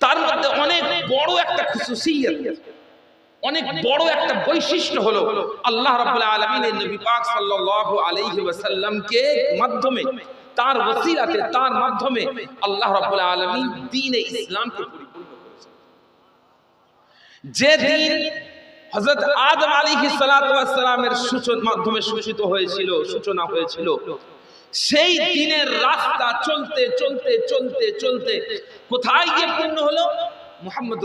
তার মধ্যে অনেক বড় একটা খুশুসিয়ত অনেক বড় একটা বৈশিষ্ট্য হলো আল্লাহ রাব্বুল আলামিনের নবী পাক সাল্লাল্লাহু আলাইহি ওয়াসাল্লামকে মাধ্যমে, তার ওসিলাতে, তার মাধ্যমে আল্লাহ রাব্বুল আলামিন দ্বীনে ইসলামকে পরিপূর্ণ করেছেন। যে দিন হযরত আদম আলাইহিস সালাতু ওয়াস সালামের সূচনা, মাধ্যমে সূচিত হয়েছিল, সূচনা হয়েছিল সেই দিনের রাস্তা চলতে চলতে চলতে চলতে কোথায় গিয়ে পূর্ণ হলো? মোহাম্মদ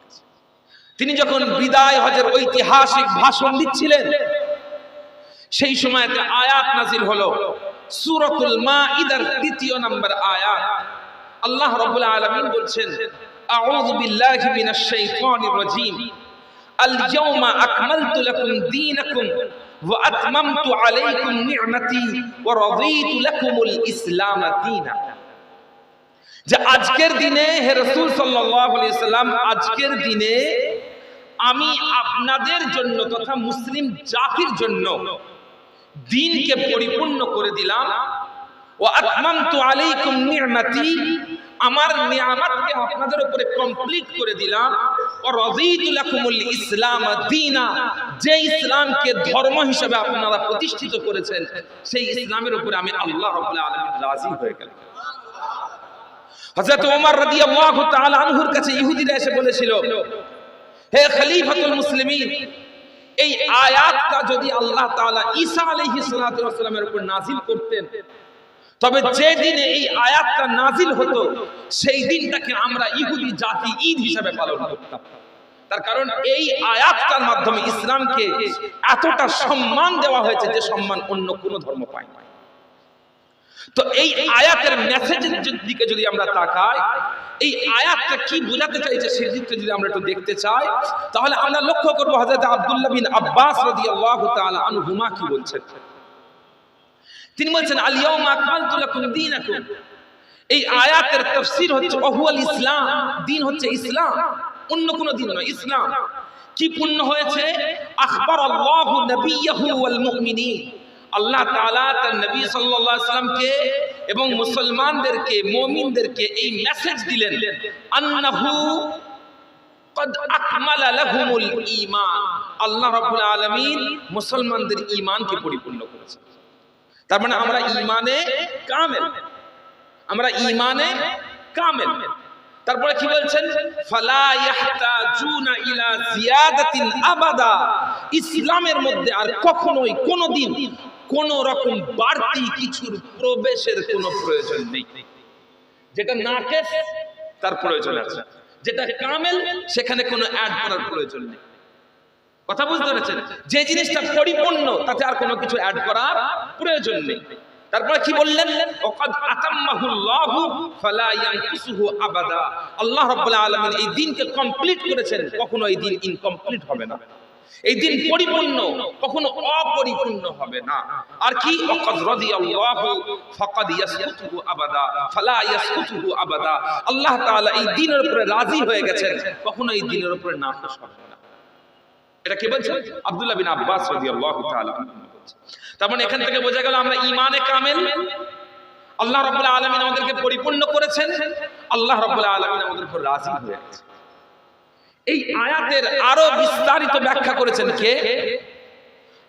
কাছে। তিনি যখন বিদায় হজের ঐতিহাসিক ভাষণ দিচ্ছিলেন, সেই সময়তে আয়াত নাজিল হলো মা মাইদার তৃতীয় নম্বর আয়াত। আল্লাহ রাব্বুল আলামিন বলছেন, আউযু বিল্লাহি মিনাশ শাইতানির রাজীম। আল ইয়াওমা আকমালতু লাকুম যে আজকের দিনে হে রাসূল সাল্লাম আজকের দিনে আমি আপনাদের জন্য তথা মুসলিম জাতির জন্য দিনকে পরিপূর্ণ করে দিলাম। ও আলাইকুম আমার নিয়ামতকে আপনাদের উপরে কমপ্লিট করে দিলাম। ইসলাম দীনা যে ইসলামকে ধর্ম হিসেবে আপনারা প্রতিষ্ঠিত করেছেন, সেই ইসলামের উপরে আমি আল্লাহ রাজি হয়ে গেলাম। হযরত ওমর আনহুর কাছে ইহুদিরা এসে বলেছিল, হে খলিফাতুল মুসলিমিন, এই আয়াতটা যদি আল্লাহ তাআলা ঈসা আলাইহিস উপর নাযিল করতেন তবে যে দিনে এই আয়াতটা নাজিল হতো সেই দিনটাকে আমরা ইহুদি জাতি ঈদ হিসাবে পালন করতাম। তার কারণ এই আয়াতটার মাধ্যমে ইসলামকে এতটা সম্মান দেওয়া হয়েছে যে সম্মান অন্য কোনো ধর্ম পায় না তো এই আয়াতের মেসেজের দিকে যদি আমরা তাকাই এই আয়াতটা কি বোঝাতে চাইছে সেই দিকটা যদি আমরা একটু দেখতে চাই তাহলে আমরা লক্ষ্য করব হযরত আব্দুল্লাহ বিন আব্বাস রাদিয়াল্লাহু তাআলা আনহুমা কি বলছেন? তিনি বলছেন এই আয়াতের তাফসীর হচ্ছে ওহুয়াল ইসলাম। দিন হচ্ছে ইসলাম, অন্য কোন দিন নয়, ইসলাম। কি পূর্ণ হয়েছে? আখবার আল্লাহু তাআলা তার নবী সাল্লাল্লাহু সাল্লামকে এবং মুসলমানদেরকে, মুমিনদেরকে এই মেসেজ দিলেন আল্লাহ রাব্বুল আলামিন মুসলমানদের ঈমানকে পরিপূর্ণ করেছেন। তার মানে আমরা ঈমানে কামেল। আমরা ইমানে কামেল। তারপরে কি বলছেন? ফালা ইয়াহতাজুনা ইলা জিয়াদাতিন আবাদা। ইসলামের মধ্যে আর কখনোই কোনোদিন কোন রকম বাড়তি কিছুর প্রবেশের কোনো প্রয়োজন নেই। যেটা নাকেস তার প্রয়োজন আছে। যেটা কামেল সেখানে কোনো অ্যাড করার প্রয়োজন নেই। কথা বুঝতে পেরেছেন? যে জিনিসটা পরিপূর্ণ, তাতে আর কোনো কিছু অ্যাড করার প্রয়োজন নেই। তারপরে কি বললেন? আবাদা। আল্লাহ রাব্বুল আলামিন এই দিনকে কমপ্লিট করেছেন, কখনো এই দিন ইনকমপ্লিট হবে না। এই দিন পরিপূর্ণ, কখনো অপরিপূর্ণ হবে না। আর কি? ওকাদ রাদিয়াল্লাহু ফাকাদ ইয়াসকুতুহু আবাদা। ফালা ইয়াসকুতুহু আবাদা। আল্লাহ তাআলা এই দিনের উপরে রাজি হয়ে গেছেন, কখনো এই দিনের উপরে নাখোশ হবে না। এটা কে বলছেন? আব্দুল্লাহ বিন আব্বাস রাদিয়াল্লাহু তাআলা তার মানে এখান থেকে বোঝা গেল আমরা ঈমানে কামেল। আল্লাহ রাব্বুল আলামিন আমাদেরকে পরিপূর্ণ করেছেন। আল্লাহ রাব্বুল আলামিন আমাদের উপর রাজি হয়ে এই আয়াতের আরও বিস্তারিত ব্যাখ্যা করেছেন কে?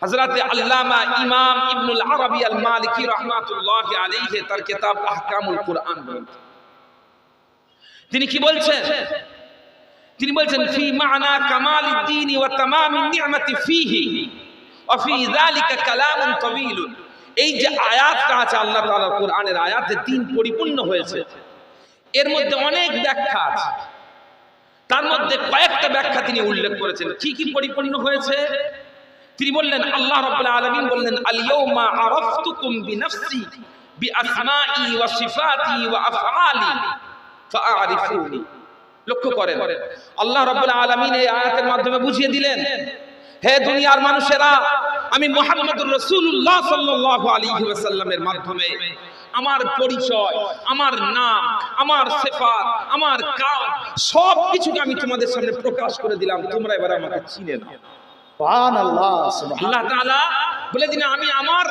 হযরতে আল্লামা ইমাম ইবনুল আরবি আল মালিকি রাহমাতুল্লাহি আলাইহি, তার কিতাব আহকামুল কুরআন তিনি কি বলছেন? তিনি বলছেন, ফি মানা কামাল তামামিন নি'মাতি ফিহি ওয়া ফি যালিকা কালামুন তাওয়ীলুন এই যে আয়াতটা আছে আল্লাহ তাআলার কোরআনের আয়াতে তিন পরিপূর্ণ হয়েছে। এর মধ্যে অনেক ব্যাখ্যা আছে। তার মধ্যে কয়েকটা ব্যাখ্যা তিনি উল্লেখ করেছেন। কি কি পরিপূর্ণ হয়েছে? তিনি বললেন, আল্লাহ রাব্বুল আলামিন বললেন আল ইয়াউমা আরাফতুকুম বিনাফসি বিআসমাই ওয়া সিফাতি ওয়া আফআলি ফাআরিফুনি। লক্ষ্য করেন। আল্লাহ রাব্বুল আলামিন এই আয়াতের মাধ্যমে বুঝিয়ে দিলেন হে দুনিয়ার মানুষেরা আমি মুহাম্মদুর রাসূলুল্লাহ সাল্লাল্লাহু আলাইহি ওয়াসাল্লামের মাধ্যমে আমার পরিচয় আমার নাম আমার সিফাত আমার কাজ সব কিছুকে আমি তোমাদের সামনে প্রকাশ করে দিলাম। তোমরা এবার আমাকে চিনে না আল্লাহ তাআলা বলে দিন আমি আমার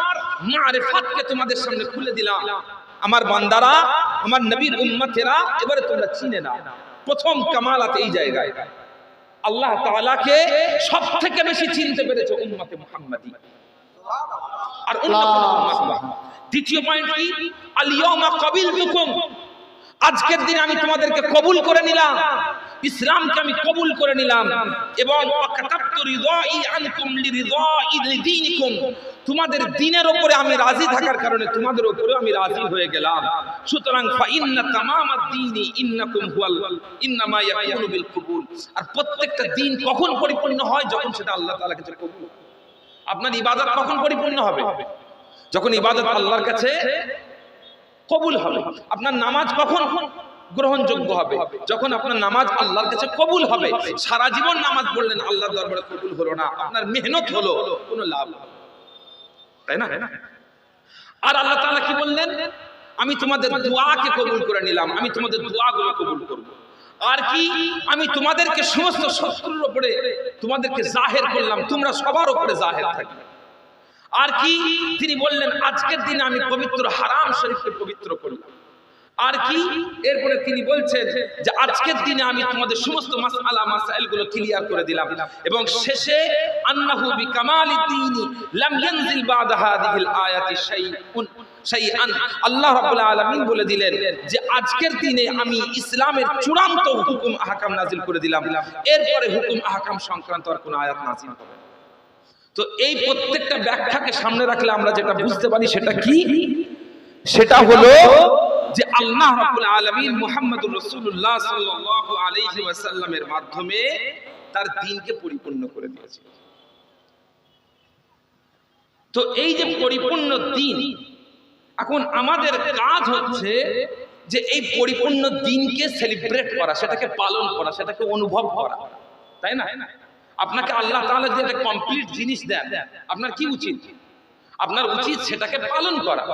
মারিফাতকে তোমাদের সামনে খুলে দিলাম। আমার বান্দারা আমার নবীর উম্মতেরা এবারে তোমরা চিনে না প্রথম কামালাত এই জায়গায়। আল্লাহ তালাকে সব থেকে বেশি চিনতে পেরেছে উম্মাতে মোহাম্মদী। আর দ্বিতীয় পয়েন্ট কি? আলিয়মা কবিল আজকের দিন আমি তোমাদেরকে কবুল করে নিলাম। ইসলামকে আমি কবুল করে নিলাম। এবং তোমাদের দিনের উপরে আমি রাজি থাকার কারণে তোমাদের উপরে আমি রাজি হয়ে গেলাম। সুতরাং কবুল আর প্রত্যেকটা দিন কখন পরিপূর্ণ হয়? যখন সেটা আল্লাহ তাআলার কাছে কবুল আপনার ইবাদত কখন পরিপূর্ণ হবে? যখন ইবাদত আল্লাহর কাছে কবুল হবে। আপনার নামাজ কখন? গ্রহণযোগ্য হবে। যখন আপনার নামাজ আল্লাহর কাছে কবুল হবে, সারা জীবন নামাজ পড়লেন, আল্লাহর দরবারে কবুল হলো না, আপনার মেহনত হলো, কোনো লাভ। তাই না? আর আল্লাহ তাআলা কি বললেন? আমি তোমাদের দোয়াকে কবুল করে নিলাম, আমি তোমাদের দোয়াগুলো কবুল করব। আর কি? আমি তোমাদেরকে সমস্ত শত্রুর উপরে তোমাদেরকে জাহের করলাম, তোমরা সবার উপরে জাহের থাকবে। আর কি? তিনি বললেন, আজকের দিনে আমি পবিত্র হারাম শরীফকে পবিত্র করলাম। আর কি? এরপরে তিনি বলছেন যে আজকের দিনে আমি তোমাদের সমস্ত মাসআলা মাসাইলগুলো ক্লিয়ার করে দিলাম এবং শেষে আন্নাহু বিকামালি দীনি লাম ইয়ানজিল বাদা হাদিহিল আয়াতি শাইউন, শাইআন। আল্লাহ রাব্বুল আলামিন বলে দিলেন যে আজকের দিনে আমি ইসলামের চূড়ান্ত হুকুম, আহকাম নাজিল করে দিলাম। এরপরে হুকুম, আহকাম সংক্রান্ত আর কোনো আয়াত নাজিল হবে তো এই প্রত্যেকটা ব্যাখ্যাকে সামনে রাখলে আমরা যেটা বুঝতে পারি সেটা কি? সেটা হলো যে আল্লাহ রাব্বুল আলামিন মুহাম্মদুর রাসূলুল্লাহ সাল্লাল্লাহু আলাইহি ওয়াসাল্লামের মাধ্যমে তার দ্বীনকে পরিপূর্ণ করে দিয়েছে। তো এই যে পরিপূর্ণ দ্বীন এখন আমাদের কাজ হচ্ছে যে এই পরিপূর্ণ দিনকে সেলিব্রেট করা, সেটাকে পালন করা, সেটাকে অনুভব করা। তাই না? আপনাকে আল্লাহ তাআলা যে একটা কমপ্লিট জিনিস দেন, আপনার কি উচিত? আপনার উচিত সেটাকে পালন করা।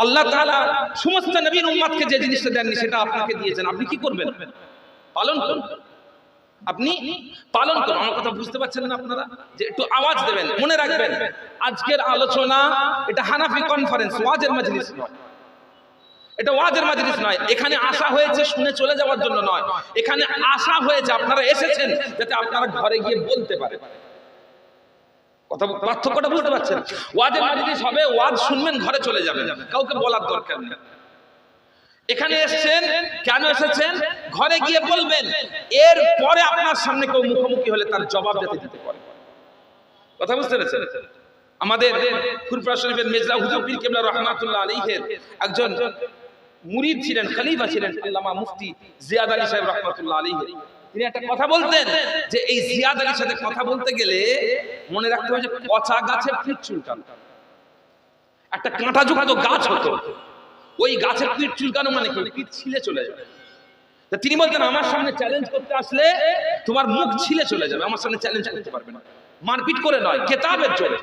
আল্লাহ তাআলা সমস্ত নবীন উম্মতকে যে জিনিসটা দেননি সেটা আপনাকে দিয়েছেন। আপনি কি করবেন? পালন করুন। আপনি পালন করুন। আমার কথা বুঝতে পারছেন না আপনারা? যে একটু আওয়াজ দেবেন, মনে রাখবেন। আজকের আলোচনা এটা হানাফি কনফারেন্স ওয়াজের মজলিস নয়। এটা ওয়াজের মাজলিস নয়। এখানে আসা হয়েছে শুনে চলে যাওয়ার জন্য নয়। এখানে আসা হয়েছে আপনারা এসেছেন যাতে আপনারা ঘরে গিয়ে বলতে পারে কথা পার্থক্যটা বুঝতে পারছেন? ওয়াজের মাজলিস হবে ওয়াজ শুনবেন ঘরে চলে যাবেন। কাউকে বলার দরকার নেই। এখানে এসেছেন কেন এসেছেন? ঘরে গিয়ে বলবেন এর পরে আপনার সামনে কেউ মুখোমুখি হলে তার জবাব যাতে দিতে পারে। কথা বুঝতে পেরেছেন? আমাদের ফুরফুরা শরীফের মেজলা হুজুর পীর কেবলা রহমাতুল্লাহ আলাইহির একজন মুরিদ ছিলেন খলিফা ছিলেন আল্লামা মুফতি জিয়াদ আলী সাহেব রহমাতুল্লাহ আলাইহি। তিনি একটা কথা বলতেন যে এই জিয়াদ আলীর সাথে কথা বলতে গেলে মনে রাখতে হবে যে পচা গাছে পিঠ চুলকানো। একটা কাঁটা কাঁটাযুক্ত গাছ হতো। ওই গাছের পিঠ চুলকানো মানে কি? পিঠ ছিলে চলে যাবে। তিনি বলতেন, আমার সামনে চ্যালেঞ্জ করতে আসলে তোমার মুখ ছিলে চলে যাবে। আমার সামনে চ্যালেঞ্জ করতে পারবে না। মারপিট করে নয়, কেতাবের জোরে।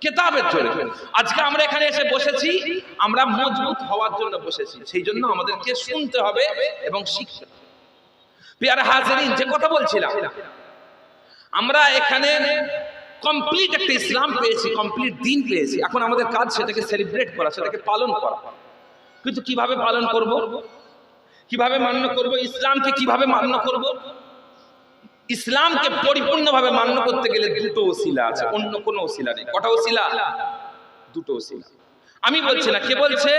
কেতাবের জোরে। আজকে আমরা এখানে এসে বসেছি। আমরা মজবুত হওয়ার জন্য বসেছি। সেই জন্য আমাদেরকে শুনতে হবে এবং শিখতে হবে। পেয়ারা হাজারিন, যে কথা বলছিলাম, আমরা এখানে কমপ্লিট একটা ইসলাম পেয়েছি কমপ্লিট দিন পেয়েছি। এখন আমাদের কাজ সেটাকে সেলিব্রেট করা, সেটাকে পালন করা। কিন্তু কীভাবে পালন করব? কীভাবে মান্য করব? ইসলামকে কীভাবে মান্য করব? ইসলামকে পরিপূর্ণভাবে মান্য করতে গেলে দুটো ওসিলা আছে, অন্য কোনো ওসিলা নেই। কটা ওসিলা? দুটো ওসিলা। আমি বলছি না, কে বলছে?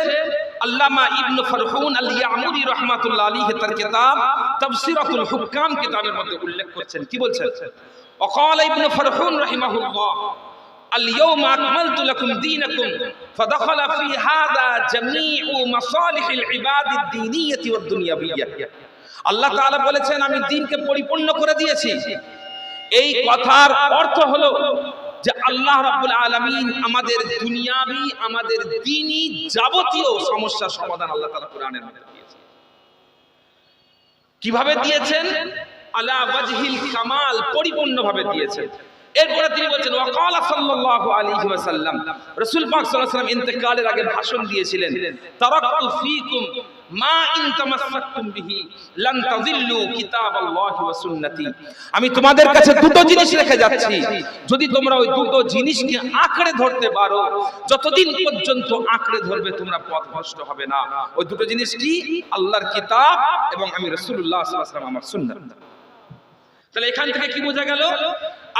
আল্লামা ইবনু ফরহুন আল ইয়ামুরি রাহমাতুল্লাহ আলাইহি তার কিতাব তাফসীরাতুল হুকাম কিতাবের মধ্যে উল্লেখ করছেন কি বলছেন وقال ابن فرحون رحمه الله اليوم أكملت لكم دينكم فدخل في هذا جميع مصالح العباد الدينية والدنيوية আল্লাহ তাআলা বলেছেন আমি দিনকে পরিপূর্ণ করে দিয়েছি এই কথার অর্থ হলো যে আল্লাহ রাব্বুল আলামিন আমাদের দুনিয়াবি, আমাদের দ্বীনি যাবতীয় সমস্যার সমাধান আল্লাহ তাআলা কোরআনের মধ্যে দিয়েছেন। কীভাবে দিয়েছেন? আলা ওয়াজহিল কামাল পরিপূর্ণভাবে দিয়েছেন। এরপরে তিনি বলছেন ওয়াকালা সাল্লাল্লাহু আলাইহি ওয়াসাল্লাম। রাসূল পাক সাল্লাল্লাহু আলাইহি ওয়াসাল্লাম ইন্তেকালের আগে ভাষণ দিয়েছিলেন তারাক্তু ফীকুম মা ইন তামাসসাকতুম বিহি, লান তাযিল্লু কিতাবাল্লাহি সুন্নতি। আমি তোমাদের কাছে দুটো জিনিস রেখে যাচ্ছি। যদি তোমরা ওই দুটো জিনিসকে আঁকড়ে ধরতে পারো, যতদিন পর্যন্ত আঁকড়ে ধরবে তোমরা পথভ্রষ্ট হবে না। ওই দুটো জিনিস কি? আল্লাহর কিতাব এবং আমি রাসূলুল্লাহ সাল্লাল্লাহু আমার সুন্নাত। তাহলে এখান থেকে কি বোঝা গেল?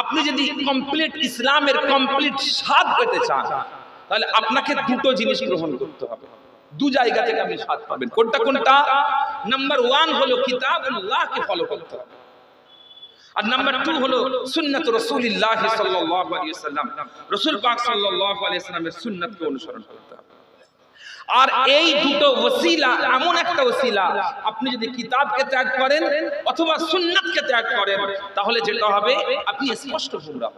আপনি যদি কমপ্লিট ইসলামের কমপ্লিট স্বাদ পেতে চান, তাহলে আপনাকে দুটো জিনিস গ্রহণ করতে হবে। দু জায়গা থেকে আপনি স্বাদ পাবেন। কোনটা কোনটা? নাম্বার ওয়ান হলো কিতাবুল্লাহকে ফলো করতে হবে। আর নাম্বার টু হলো সুন্নাত রাসূলিল্লাহ ওয়াসাল্লাম রাসূল পাক ওয়াসাল্লামের সুন্নাতকে অনুসরণ করতে হবে। আর এই দুটো ওসিলা, এমন একটা ওসিলা, আপনি যদি কিতাবকে ত্যাগ করেন অথবা সুন্নাতকে ত্যাগ করেন, তাহলে যেটা হবে, আপনি স্পষ্ট গুমরাহ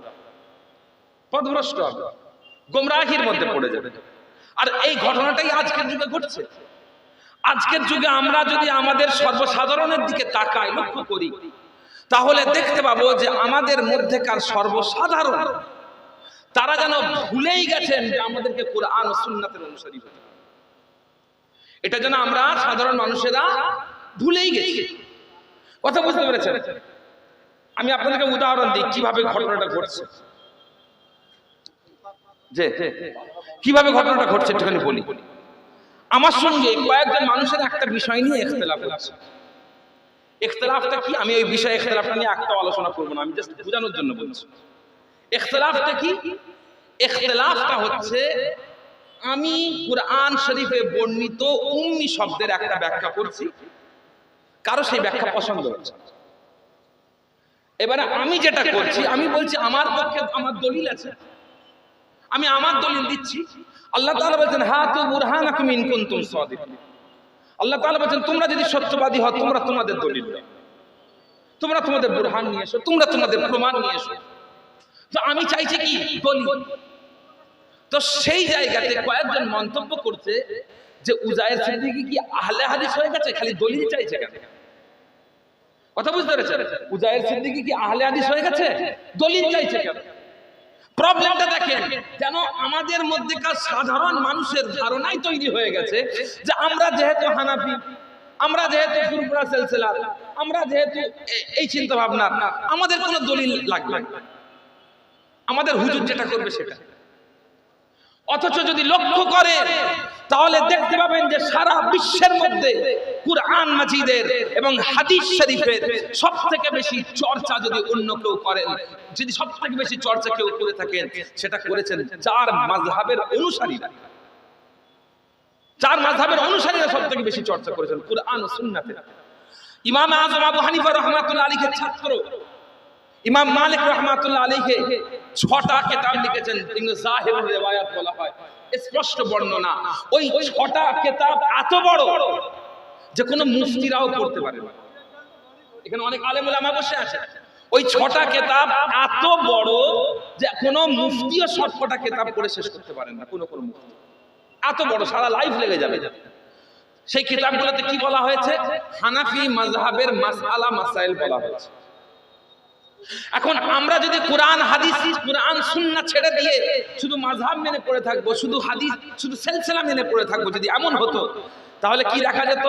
পথভ্রষ্ট হবে। গোমরাহির মধ্যে পড়ে যাবেন। আর এই ঘটনাটাই আজকের যুগে ঘটছে। আজকের যুগে আমরা যদি আমাদের সর্বসাধারণের দিকে তাকাই, লক্ষ্য করি, তাহলে দেখতে পাবো যে আমাদের মধ্যেকার সর্বসাধারণ, তারা যেন ভুলেই গেছেন যে আমাদেরকে কোরআন ও সুন্নাতের অনুসারী হতে। এটা যেন আমরা সাধারণ মানুষেরা ভুলেই গেছি। কথা বুঝতে পেরেছেন? আমি আপনাদেরকে উদাহরণ দিই কীভাবে ঘটনাটা ঘটছে। যে কীভাবে ঘটনাটা ঘটছে একটুখানি বলি। আমার সঙ্গে কয়েকজন মানুষের একটা বিষয় নিয়ে এখতলাফ আছে। এখতলাফটা কি? আমি ওই বিষয়ে এখতলাফটা নিয়ে একটা আলোচনা করব না, আমি জাস্ট বোঝানোর জন্য বলছি। এখতলাফটা কি? এখতলাফটা হচ্ছে আমি কুরআন শরীফে বর্ণিত উম্মি শব্দের একটা ব্যাখ্যা করছি। কারও সেই ব্যাখ্যা পছন্দ হচ্ছে এবারে আমি যেটা করছি, আমি বলছি আমার পক্ষে আমার দলিল আছে। আমি আমার দলিল দিচ্ছি। আল্লাহ তাআলা বলছেন, হা তু বুরহানাকুম ইন কুনতুম সাদিকিন। আল্লাহ তাআলা বলছেন, তোমরা যদি সত্যবাদী হও, তোমরা তোমাদের দলিল তোমরা তোমাদের বুরহান নিয়ে এসো, তোমরা তোমাদের প্রমাণ নিয়ে এসো। তো আমি চাইছি কি? দলিল। তো সেই জায়গাতে কয়েকজন মন্তব্য করছে যে উজায়ের সিদ্দিকী কি আহলে হাদিস হয়ে গেছে? খালি দলিল চাইছে কেন? কথা বুঝতে পেরেছেন? উজায়ের সিদ্দিকী কি আহলে হাদিস হয়ে গেছে? দলিল চাইছে কেন? প্রবলেমটা দেখেন, যেন আমাদের মধ্যেকার সাধারণ মানুষের ধারণাই তৈরি হয়ে গেছে যে আমরা যেহেতু হানাফি, আমরা যেহেতু পুরপুরা সেলসেলার আমরা যেহেতু এই চিন্তা ভাবনা আমাদের কোনো দলিল লাগবে আমাদের হুজুর যেটা করবে সেটা। অথচ যদি লক্ষ্য করে, তাহলে দেখতে পাবেন যে সারা বিশ্বের মধ্যে কুরআন মাজিদের এবং হাদিস শরীফের সব থেকে বেশি চর্চা যদি অন্য কেউ করেন, যদি সব থেকে বেশি চর্চা কেউ করে থাকেন, সেটা করেছেন চার মাযহাবের অনুসারীরা। চার মাযহাবের অনুসারীরা সব থেকে বেশি চর্চা করেছেন কুরআন ও সুন্নাতে। ইমাম আজম আবু হানিফা রহমাতুল্লাহ আলীকে ছাত্র ইমাম মালিক রহমাতুল্লাহ আলীকে ছটা কেতাব লিখেছেন, কিন্তু জাহিরুল রিওয়ায়াত বলা হয়। স্পষ্ট বর্ণনা, ওই ছটা কেতাব এত বড় যে কোনো মুফতিরাও পড়তে পারে না। এখানে অনেক আলেম ওলামা বসে আছে। ওই ছটা কেতাব এত বড় যে কোনো মুফতিও সবকটা কেতাব পড়ে শেষ করতে পারেন না, কোনো কোনো মুফতি। এত বড়, সারা লাইফ লেগে যাবে। সেই কিতাবগুলোতে কি বলা হয়েছে? হানাফি মাযহাবের মাসআলা, মাসাইল বলা হয়েছে। এখন আমরা যদি কোরআন, হাদিস, কোরআন, সুন্নাহ ছেড়ে দিয়ে শুধু মাযহাব মেনে পড়ে থাকব, শুধু হাদিস, শুধু সেলসেলা মেনে পড়ে থাকব যদি এমন হতো, তাহলে কি দেখা যেত?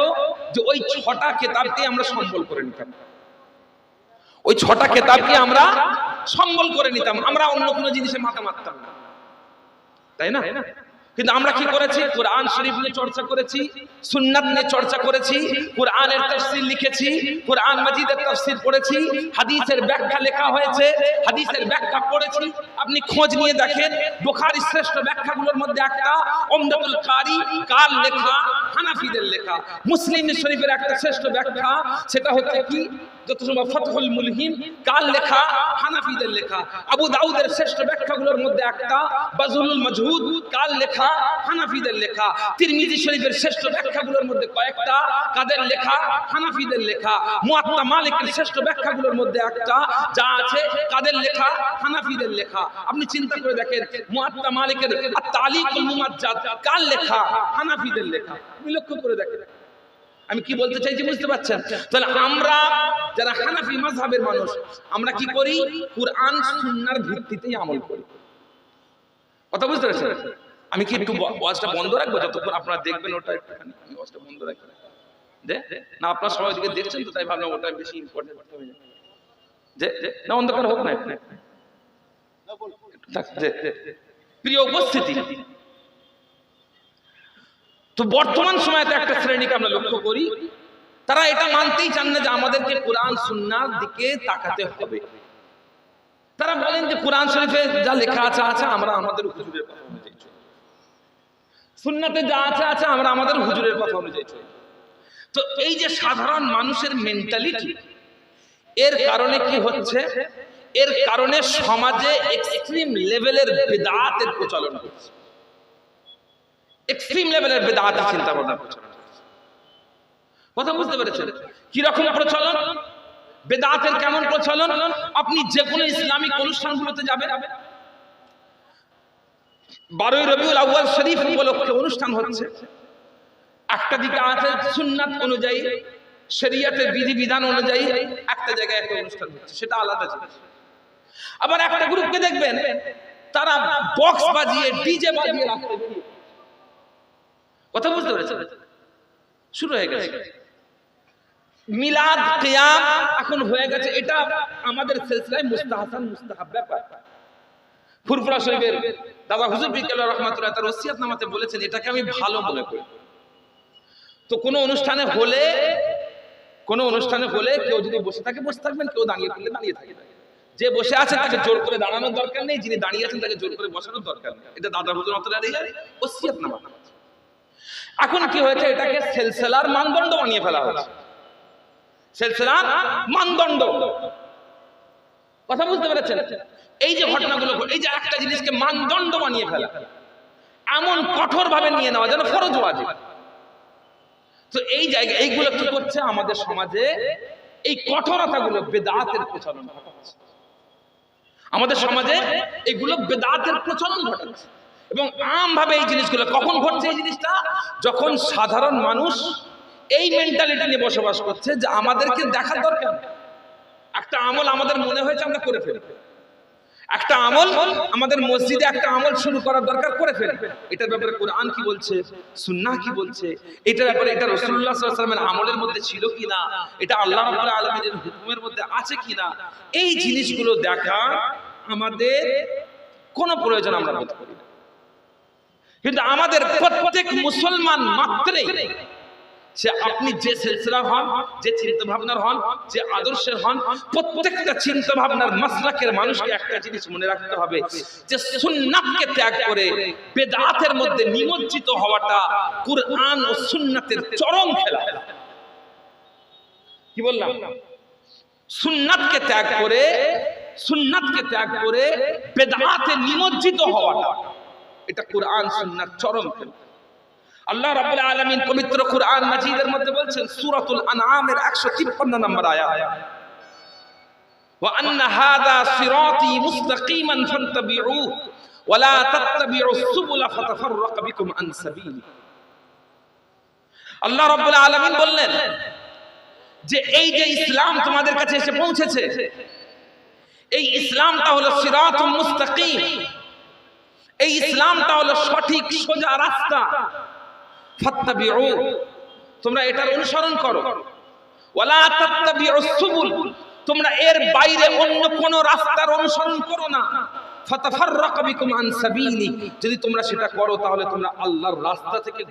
যে ওই ছটা কেতাবকে আমরা সম্বল করে নিতাম। ওই ছটা কেতাবকে আমরা সম্বল করে নিতাম। আমরা অন্য কোনো জিনিসে মাথা মারতাম না। তাই না? কিন্তু আমরা কি করেছি? কোরআন শরীফ নিয়ে চর্চা করেছি, সুন্নাত নিয়ে চর্চা করেছি, কোরআনের তাফসীর লিখেছি, কোরআন মাজিদের তাফসীর পড়েছি, হাদিসের ব্যাখ্যা লেখা হয়েছে, হাদিসের ব্যাখ্যা পড়েছি। আপনি খোঁজ নিয়ে দেখেন, বুখারী শ্রেষ্ঠ ব্যাখ্যাগুলোর মধ্যে একটা উমদাতুল কারি কাল লেখা? হানাফিদের লেখা। মুসলিম শরীফের একটা শ্রেষ্ঠ ব্যাখ্যা, সেটা হচ্ছে কি? যত সময় ফতহুল মুলহিম কাল লেখা? হানাফিদের লেখা। আবু দাউদের শ্রেষ্ঠ ব্যাখ্যাগুলোর মধ্যে একটা বাজুলুল মাজহুদ কাল লেখা? হানাফিদের লেখা। তিরমিজি শরীফের শ্রেষ্ঠ ব্যাখ্যাগুলোর মধ্যে কয়েকটা, কাদের লেখা? হানাফিদের লেখা। মুয়াত্তা মালিকের শ্রেষ্ঠ ব্যাখ্যাগুলোর মধ্যে একটা, যা আছে কাদের লেখা? হানাফিদের লেখা। আপনি চিন্তা করে দেখেন, মুয়াত্তা মালিকের তালিকুল মুমাজ্জাদ, কার লেখা? হানাফিদের লেখা। আপনি লক্ষ্য করে দেখেন। আমি কি বলতে চাইছি বুঝতে পারছেন? তাহলে আমরা যারা হানাফি মাযহাবের মানুষ আমরা কি করি? কুরআন সুন্নার ভিত্তিতেই আমল করি। কথা বুঝতে পারছেন? আমি কি একটু ওয়াজটা বন্ধ রাখব? যতক্ষণ আপনারা দেখবেন ওটা একটুখানি আমি ওয়াজটা বন্ধ রাখব যে না আপনার সবাই দিকে দেখছেন তো তাই ভাবলাম ওটা বেশি ইম্পর্টেন্ট যে যে, না অন্ধকার হোক না। প্রিয় উপস্থিতি তো বর্তমান সময়তে একটা শ্রেণীকে আমরা লক্ষ্য করি, তারা এটা মানতেই চান না যে আমাদেরকে কোরআন, সুন্নার দিকে তাকাতে হবে। তারা বলেন যে কোরআন শরীফে যা লেখা আছে আছে, আমরা আমাদের হুজুরের কথা অনুযায়ী চলি। সুন্নাতে যা আছে আছে, আমরা আমাদের হুজুরের কথা অনুযায়ী চলি। তো এই যে সাধারণ মানুষের মেন্টালিটি এর কারণে কি হচ্ছে? এর কারণে সমাজে এক্সট্রিম লেভেলের বেদাতের প্রচলন হচ্ছে। এক্সট্রিম লেভেলের বেদাতের চিন্তা ভাবনা প্রচলন কথা বুঝতে পেরেছেন? কীরকম প্রচলন? বেদাতের কেমন প্রচলন? আপনি যে কোনো ইসলামিক অনুষ্ঠানগুলোতে যাবেন। বারোই রবিউল আউয়াল শরীফ উপলক্ষে অনুষ্ঠান হচ্ছে। একটা দিকে আছে সুন্নাত অনুযায়ী, শরিয়াতের বিধিবিধান অনুযায়ী, একটা জায়গায় একটা অনুষ্ঠান হচ্ছে, সেটা আলাদা জিনিস। আবার একটা গ্রুপকে দেখবেন, তারা বক্স বাজিয়ে ডিজে বাজিয়ে পড়ছে। কথা বুঝতে পেরেছেন? শুরু হয়ে গেছে। মিলাদ কিয়াম এখন হয়ে গেছে। এটা আমাদের সিলসিলায় মুস্তাহাসান মুস্তাহাব ব্যাপার। ফুরফুরা শরীফের দাদা হুজুর বিকেল রহমাতুল্লাহ তার ওসিয়াত নামাতে বলেছেন এটাকে আমি ভালো মনে করি। তো কোনো অনুষ্ঠানে হলে কোনো অনুষ্ঠানে হলে কেউ যদি বসে থাকে বসে থাকবেন। কেউ দাঁড়িয়ে থাকলে দাঁড়িয়ে থাকবেন। যে বসে আছে তাকে জোর করে দাঁড়ানোর দরকার নেই যিনি দাঁড়িয়ে আছেন তাকে জোর করে বসানোর দরকার নেই। এটা দাদা হুজুর রহমাতুল্লাহ ওসিয়াত নামা এখন কি হয়েছে? এটাকে সেলসেলার মানদণ্ড বানিয়ে ফেলা হয়েছে। সেলসেলার মানদণ্ড। কথা বুঝতে পেরেছেন? এই যে ঘটনাগুলো ঘটে- এই যে একটা জিনিসকে মানদণ্ড বানিয়ে ফেলা, এমন কঠোর ভাবে নিয়ে নেওয়া যেন ফরজ ওয়াজিব। তো এই জায়গা এইগুলো কি করছে? আমাদের সমাজে এই কঠোরতাগুলো বেদাতের প্রচলন ঘটাচ্ছে। আমাদের সমাজে এগুলো বেদাতের প্রচলন ঘটাচ্ছে। এবং আমভাবে এই জিনিসগুলো কখন ঘটছে এই জিনিসটা? যখন সাধারণ মানুষ এই মেন্টালিটি নিয়ে বসবাস করছে যে আমাদেরকে দেখার দরকার। একটা আমল আমাদের মনে হয়েছে আমরা করে ফেলি একটা আমল আমাদের মসজিদে একটা আমল শুরু করার দরকার করে ফেলি এটার ব্যাপারে কোরআন কি বলছে? সুন্নাহ কি বলছে? এটার ব্যাপারে এটা আলাইহি ওয়াসাল্লামের আমলের মধ্যে ছিল কিনা এটা আল্লাহ রাব্বুল আলামিনের হুকুমের মধ্যে আছে কিনা এই জিনিসগুলো দেখা আমাদের কোনো প্রয়োজন আমরা বোধ করি না। কিন্তু আমাদের প্রত্যেক মুসলমান মাত্রে সে আপনি যে সিলসিলা হন, যে চিন্তা ভাবনার হন, যে আদর্শের হন, প্রত্যেকটা চিন্তা ভাবনার মাসলাকের মানুষকে একটা জিনিস মনে রাখতে হবে যে সুন্নাতকে ত্যাগ করে বেদাতের মধ্যে নিমজ্জিত হওয়াটা কুরআন ও সুন্নাতের চরম খেলা। কি বললাম? সুন্নাতকে ত্যাগ করে, সুন্নাতকে ত্যাগ করে বেদাতে নিমজ্জিত হওয়াটা। এটা কোরআন সুন্নার চরম। আল্লাহ রাব্বুল আলামিন পবিত্র কুরআন মাজিদের মধ্যে বলছেন, সূরাতুল আনআমের 153 নম্বর আয়াত। ওয়া আন্না হাযা সিরাতি মুস্তাকিমান ফাত্তাবিউহু ওয়া লা তাত্তাবিউস সুবুলা ফাতাফাররাকা বিকুম আল্লাহ রাব্বুল আলামিন বললেন যে, এই যে ইসলাম তোমাদের কাছে এসে পৌঁছেছে, এই ইসলামটা হলো সিরাতুল মুস্তাকিম। এই ইসলামটা হলো সঠিক সোজা রাস্তা। ফাত্তাবিউ, তোমরা এটার অনুসরণ করো। ওয়ালা তাত্তাবিউ সুবুল, তোমরা এর বাইরে অন্য কোন রাস্তার অনুসরণ করো না। যদি তোমরা সেটা করো তাহলে তোমরা আল্লাহর রাস্তা থেকে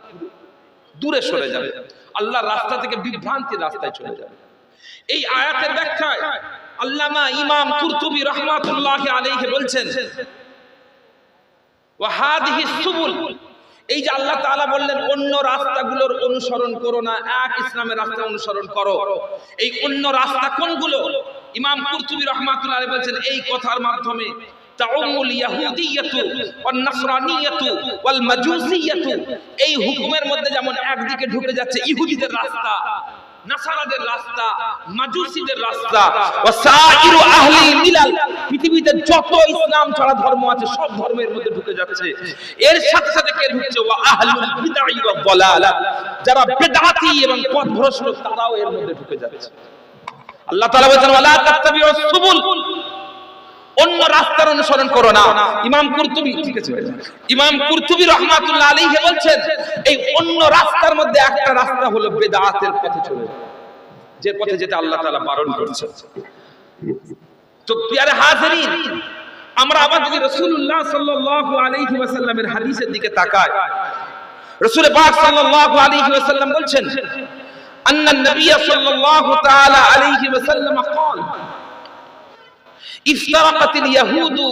দূরে সরে যাবে। আল্লাহর রাস্তা থেকে বিভ্রান্তির রাস্তায় চলে যাবে। এই আয়াতের ব্যাখ্যায় আল্লামা ইমাম কুরতুবী রাহমাতুল্লাহি আলাইহি বলছেন ওয়াহাদিহি সুবুল। এই যে আল্লাহ তাআলা বললেন অন্য রাস্তাগুলোর অনুসরণ করো না এক ইসলামের রাস্তা অনুসরণ করো। এই অন্য রাস্তা কোনগুলো? ইমাম কুরতুবী রাহমাতুল্লাহ বলছেন এই কথার মাধ্যমে তাউমুল ইয়াহুদিয়াতু ওয়ান নাসরানিয়াতু ওয়াল মাজুসিয়াতু এই হুকুমের মধ্যে যেমন একদিকে ঢুকে যাচ্ছে ইহুদিদের রাস্তা নাসারাদের রাস্তা মাজুসিদের রাস্তা ওয়াসাইরু আহলি মিলাল। পৃথিবীতে যত ইসলাম ছাড়া ধর্ম আছে সব ধর্মের মধ্যে ঢুকে যাচ্ছে। এর সাথে সাথে কে ঢুকছে? ওয়া আহলুল বিদআ ওয়া দালালা। যারা বিদআতি এবং পথভ্রষ্ট তারাও এর মধ্যে ঢুকে যাচ্ছে। আল্লাহ তাআলা বলেন ওয়ালা তাত্তাবিউস সুবুল। অন্য রাস্তার অনুসরণ করো না ইমাম কুরতুবি ঠিক আছে ইমাম কুরতুবি রহমাতুল্লাহ আলাইহি বলছেন এই অন্য রাস্তার মধ্যে একটা রাস্তা হলো বেদাতের পথে চলে যাওয়া। যে পথে যেটা আল্লাহ তাআলা বারণ করছে তো প্রিয়ারে হাজিরিন আমরা আবার যদি রাসূলুল্লাহ সাল্লাল্লাহু আলাইহি ওয়াসাল্লামের হাদিসের দিকে তাকাই রাসূল পাক সাল্লাল্লাহু আলাইহি ওয়াসাল্লাম বলছেন أن النبي صلى الله تعالى عليه وسلم ইফতারাকাতিল ইয়াহুদু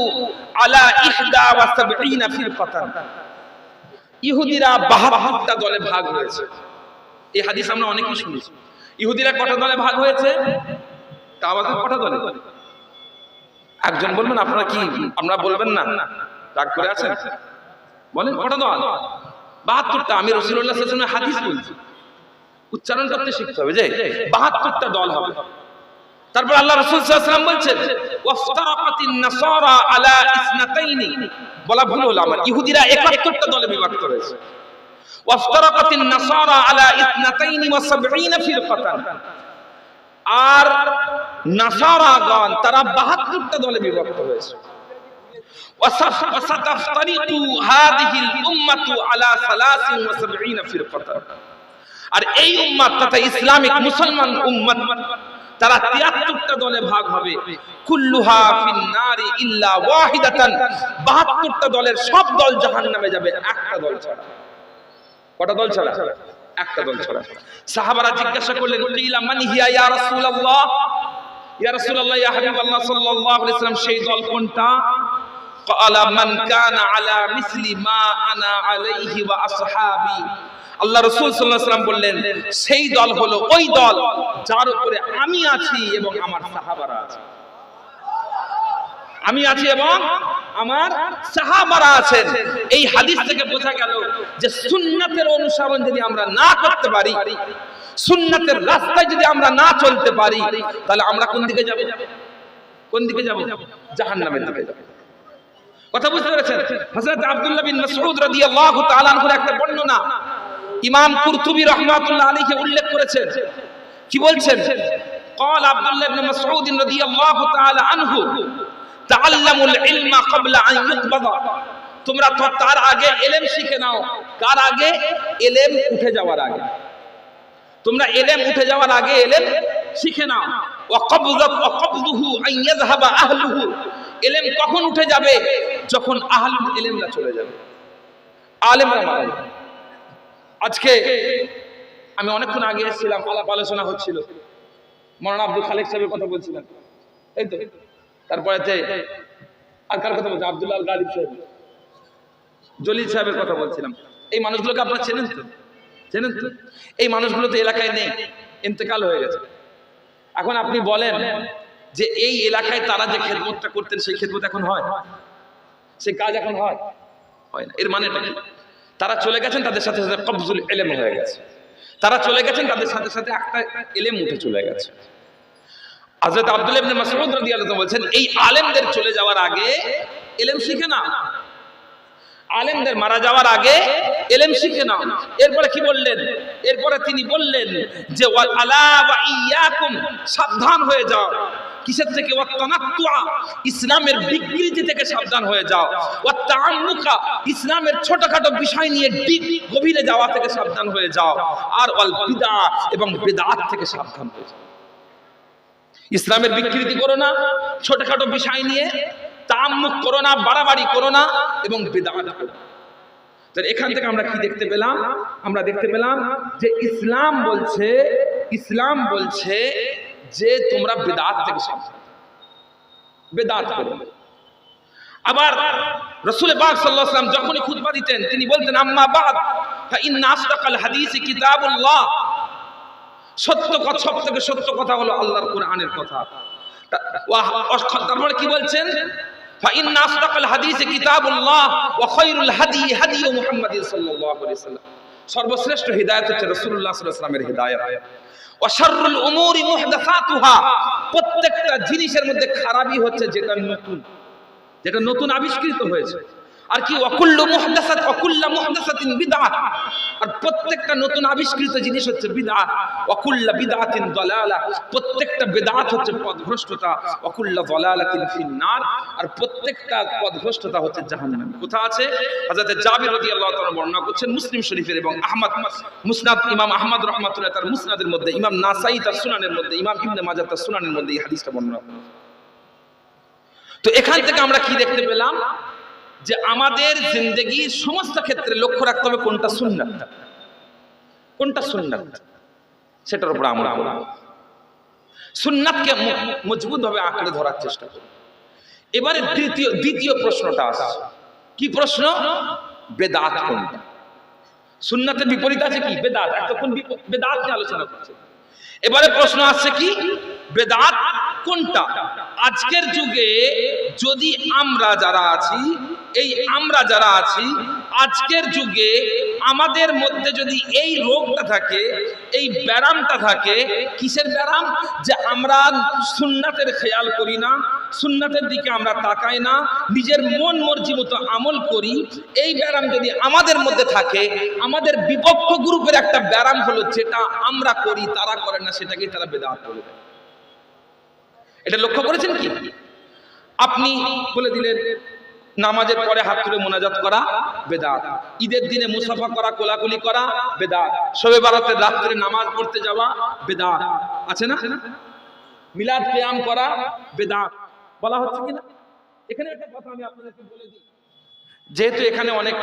আলা ইহদা ওয়া সাবঈনা ফিরকাতান। ইহুদিরা 72টা দলে ভাগ হয়েছে। এই হাদিস আমরা অনেকেই শুনেছি। ইহুদিরা কটা দলে ভাগ হয়েছে? তা কটা দলে? একজন বলবেন, আপনারা কি, আমরা বলবেন না? রাগ করে আছেন? বলেন, কটা দল? বাহাত্তরটা। আমি রসুল্লাহ হাদিস বলছি। উচ্চারণ করতে শিখতে হবে যে, বাহাত্তরটা দল হবে। তারপর আল্লাহ রসুল সাল্লাম বলছেন ওয়াফতারাকাতিন নাসারা আলা ইসনাতাইনি বলা ভুল হলো আমার ইহুদিরা 71টা দলে বিভক্ত হয়েছে ওয়াফতারাকাতিন নাসারা আলা ইসনাতাইনি ওয়া সাবঈনা ফিরকাতান আর নাসারাগণ তারা 72টা দলে বিভক্ত হয়েছে وسف- وستفترق هذه الأمة على 73 فرقة আর এই উম্মাত তথা ইসলামিক মুসলমান উম্মাত তারা তিয়াত্তরটা দলে ভাগ হবে কুল্লুহা ফিন্নারি ইল্লা ওয়াহিদাতান বাহাত্তরটা দলের সব দল জাহান্নামে যাবে একটা দল ছাড়া কটা দল ছাড়া একটা দল ছাড়া সাহাবারা জিজ্ঞাসা করলেন কিলা মান হিয়া ইয়া রাসূলুল্লাহ ইয়া রাসূলুল্লাহ ইয়া হাবিবাল্লাহ সাল্লাল্লাহু আলাইহি ওয়াসাল্লাম সেই দল কোনটা قال من كان على مثل ما انا عليه واصحابي আল্লাহ রসুল সাল্লাহ সাল্লাম বললেন, সেই দল হলো ওই দল যার উপরে আমি আছি এবং আমার সাহাবারা আছে। আমি আছি এবং আমার সাহাবারা আছেন। এই হাদিস থেকে বোঝা গেল যে সুন্নাতের অনুসরণ যদি আমরা না করতে পারি, সুন্নাতের রাস্তায় যদি আমরা না চলতে পারি, তাহলে আমরা কোন দিকে যাব? কোন দিকে যাব? জাহান্নামের দিকে যাব। কথা বুঝতে পেরেছেন? হযরত আব্দুল্লাহ বিন মাসউদ রাদিয়াল্লাহু তাআলা আনহুর একটা বর্ণনা। ইমাম কুরতুবী রাহমাতুল্লাহ আলাইহি উল্লেখ করেছেন কি বলছেন قال عبد الله بن مسعود رضي الله تعالى عنه تعلموا العلم قبل ان يقبض তোমরা তো তার আগে এলেম শিখে নাও কার আগে এলেম উঠে যাওয়ার আগে তোমরা এলেম উঠে যাওয়ার আগে এলেম শিখে নাও ওয়াকবযত ওয়াকবযুহু আন ইয়াযহাবা আহলুহু এলেম কখন উঠে যাবে যখন আহলুল এলেমরা চলে যাবে আলেমরা মারা যাবে আজকে আমি অনেকক্ষণ আগে এসেছিলাম, আলাপ আলোচনা হচ্ছিল। মরানা আব্দুল খালেক সাহেবের কথা বলছিলেন এই তো, তারপরে আর কার কথা বলছি? আবদুল্লাহ গালিব সাহেব। জলিল সাহেবের কথা বলছিলাম। এই মানুষগুলোকে আপনারা চেনেন তো? চেনেন তো? এই মানুষগুলো তো এলাকায় নেই। ইন্তেকাল হয়ে গেছে। এখন আপনি বলেন যে এই এলাকায় তারা যে খেদমতটা করতেন, সেই খেদমত এখন হয়? সেই কাজ এখন হয়? হয় না। এর মানেটা তারা চলে গেছেন তাদের সাথে সাথে কবজুল এলেম হয়ে গেছে। তারা চলে গেছেন তাদের সাথে সাথে একটা এলেম উঠে চলে গেছে। হযরত আব্দুল ইবনে মাসউদ রাদিয়াল্লাহু বলছেন, এই আলেমদের চলে যাওয়ার আগে এলেম শিখে না আলেমদের মারা যাওয়ার আগে এলেম শিখে নাও। এরপরে কি বললেন? এরপরে তিনি বললেন যে আলা ওয়া ইয়াকুম, সাবধান হয়ে যাও। কিসের থেকে? ইসলামের বিকৃতি থেকে সাবধান হয়ে যাও। ওয়াত্তাআম্মুকা ইসলামের ছোটখাটো বিষয় নিয়ে ডিপ গভীরে যাওয়া থেকে সাবধান হয়ে যাও। আর ওয়াল এবং বিদআত থেকে সাবধান হয়ে যাও। ইসলামের বিকৃতি করো না, ছোটখাটো বিষয় নিয়ে তাম্মুক করো না, বাড়াবাড়ি করো না এবং বেদাত করো। তাহলে এখান থেকে আমরা কি দেখতে পেলাম? আমরা দেখতে পেলাম যে ইসলাম বলছে ইসলাম বলছে যে তোমরা বেদাত থেকে সাবধান বেদাত করো। আবার রসুল বাগ সাল্লাম যখনই খুতবা দিতেন, তিনি বলতেন, আম্মা বাদ ইন্নাসদাকাল হাদিস কিতাবুল্লাহ। সত্য কথা সব থেকে সত্য কথা হলো আল্লাহর কোরআনের কথা। তারপরে মানে কি বলছেন? ইন্নাসদাকাল হাদিস কিতাবুল্লাহ ওয়া খায়রুল হাদি হাদি মুহাম্মাদিন সাল্লাল্লাহু আলাইহি সর্বশ্রেষ্ঠ হিদায়াত হচ্ছে রাসূলুল্লাহ সাল্লাল্লাহু আলাইহি ওয়াসাল্লামের শাররুল উমুরি মুহদাসাতুহা। প্রত্যেকটা জিনিসের মধ্যে খারাপই হচ্ছে যেটা নতুন যেটা নতুন আবিষ্কৃত হয়েছে। আর কি অকুল্ল মুহদাসাত অকুল্লা মুহদাসাতিন বিদআত আর প্রত্যেকটা নতুন আবিষ্কৃত জিনিস হচ্ছে বিদআত অকুল্লা বিদআতিন দালালা। প্রত্যেকটা বেদাত হচ্ছে পথভ্রষ্টতা অকুল্লা দালালাতিন ফিন্নার। আর প্রত্যেকটা পদভ্রষ্টতা হচ্ছে জাহান্নাম। কোথা আছে? হযরত জাবির রাদিয়াল্লাহু তাআলা বর্ণনা করছেন মুসলিম শরীফের এবং আহমদ, মুসনাদ, ইমাম আহমদ রাহমাতুল্লাহ তার মুসনাদের মধ্যে, ইমাম নাসাই তার সুনানের মধ্যে, ইমাম ইবনে মাজাহ তার সুনানের মধ্যে এই হাদিসটা বর্ণনা তো এখান থেকে আমরা কি দেখতে পেলাম? যে আমাদের জিন্দগির সমস্ত ক্ষেত্রে লক্ষ্য রাখতে হবে কোনটা সুন্নাত। কোনটা সুন্নাত? সেটার উপর আমরা সুন্নাতকে মজবুত ভাবে আঁকড়ে ধরার চেষ্টা করি। এবারে দ্বিতীয় দ্বিতীয় প্রশ্নটা আসে কি প্রশ্ন? বেদাত কোনটা? সুন্নাতের বিপরীত আছে কি? বেদাত। এতক্ষণ বেদাত নিয়ে আলোচনা করছে। এবারে প্রশ্ন আসছে কি? বেদাত কোনটা? আজকের যুগে যদি আমরা যারা আছি এই আমরা যারা আছি, আজকের যুগে আমাদের মধ্যে যদি এই রোগটা থাকে, এই ব্যারামটা থাকে, কিসের ব্যারাম যে আমরা সুন্নাতের খেয়াল করি না, সুন্নাতের দিকে আমরা তাকাই না, নিজের মন মর্জি মতো আমল করি, এই ব্যারাম যদি আমাদের মধ্যে থাকে, আমাদের বিপক্ষ গ্রুপের একটা ব্যারাম হলো যেটা আমরা করি, তারা করে না, সেটাকে তারা বলে দেয়। এটা লক্ষ্য করেছেন কি? আপনি বলে দিলেন নামাজের পরে হাত তুলে মোনাজাত করা বেদাত। ঈদের দিনে মুসাফা করা, কোলাকুলি করা বেদাত। শবে বারাতের রাত্রে নামাজ পড়তে যাওয়া বেদাত। আছে না? মিলাদ কিয়াম করা বেদাত। বলা হচ্ছে কিনা? এখানে একটা কথা আমি আপনাদেরকে বলে দিই। যেহেতু এখানে অনেক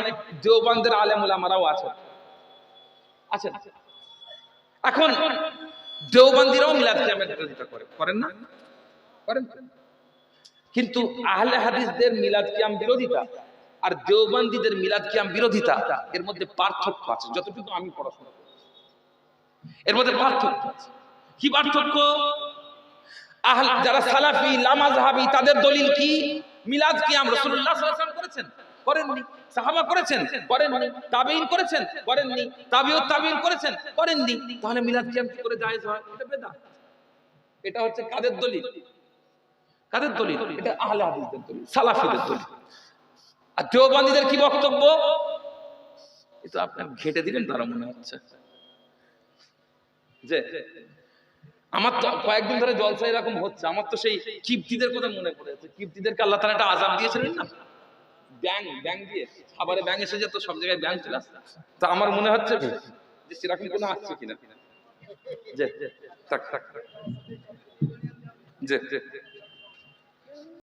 দেওবানদের আলেম ওলামারাও আছে আছেন? এখন দেওবান্দিরাও মিলাদ কিয়ামের বিরোধিতা করে। করেন না? করেন? কিন্তু আহলে হাদিসদের মিলাদ কিয়াম বিরোধিতা আর দেওবন্দীদের মিলাদ কিয়াম বিরোধিতা, এর মধ্যে পার্থক্য আছে। যতটুকু আমি পড়াশোনা এর মধ্যে পার্থক্য আছে। কি পার্থক্য? আহল যারা সালাফি লামাজহাবি তাদের দলিল কি? মিলাদ কিয়াম রাসূলুল্লাহ সাল্লাল্লাহু আলাইহি ওয়াসাল্লাম করেছেন? করেননি। সাহাবা করেছেন? করেননি। তাবেঈন করেছেন? করেননি। তাবিউত তাবিঈন করেছেন? করেননি। তাহলে মিলাদ কিয়াম কি করে জায়েজ হয়? এটা বেদাত। এটা হচ্ছে কাদের দলিল? কাদের দলিল? এটা আহলে হাদিসদের দলিল। সালাফিদের দলিল। আর দেওবন্দীদের কি বক্তব্য? এটা আপনার ঘেটে দিলেন তারা মনে হচ্ছে। যে আমার তো কয়েকদিন ধরে জলসা এরকম হচ্ছে। আমার তো সেই কিপ্তিদের কথা মনে পড়েছে কিপ্তিদেরকে আল্লাহ তালা একটা আজাব দিয়েছিলেন না? ব্যাং ব্যাং দিয়ে। খাবারে ব্যাং এসে যেত সব জায়গায় ব্যাং চলে আসতো। তা আমার মনে হচ্ছে যে সেরকম কোনো আসছে কিনা? যে থাক থাক। থাক। যে যে